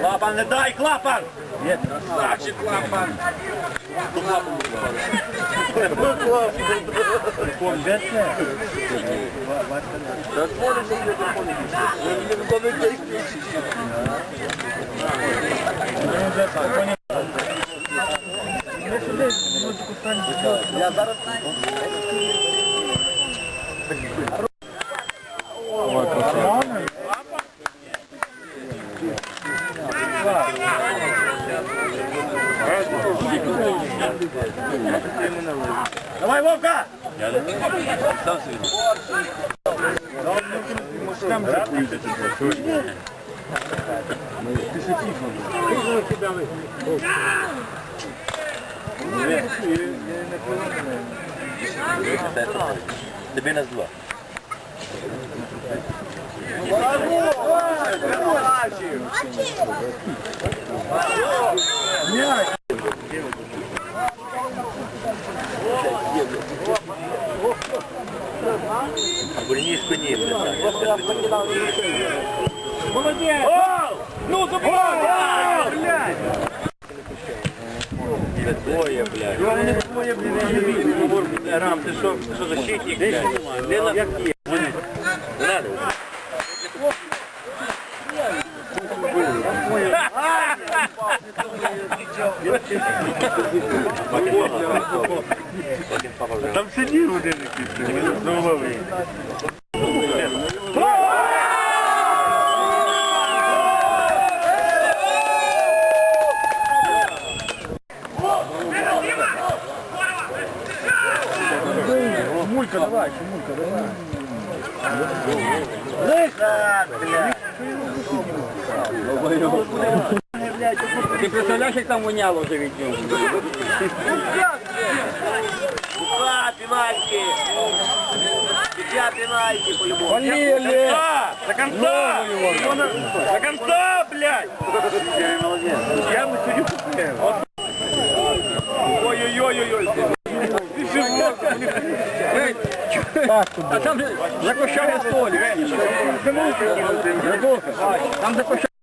Клапан не дай, клапан! Значить, клапан! Давай, Вовка! Тобі нас два. Бурнішку ні, Молодець! Ну, забувай! Двоє, блядь. Вони двоє, блядь. Рам, ти що, що защитник, блядь? На... Як є? Не надо. Там сидів один якийсь, з Мулька, давай, Мулька, давай. Лиха, блядь. Ты представляешь, как там воняло уже від нього? Два пенальти! Два пенальти по-любому. Болели! До конца! До конца, блядь! Я молодец. Я бы сегодня А там закощали столик. Там закощали.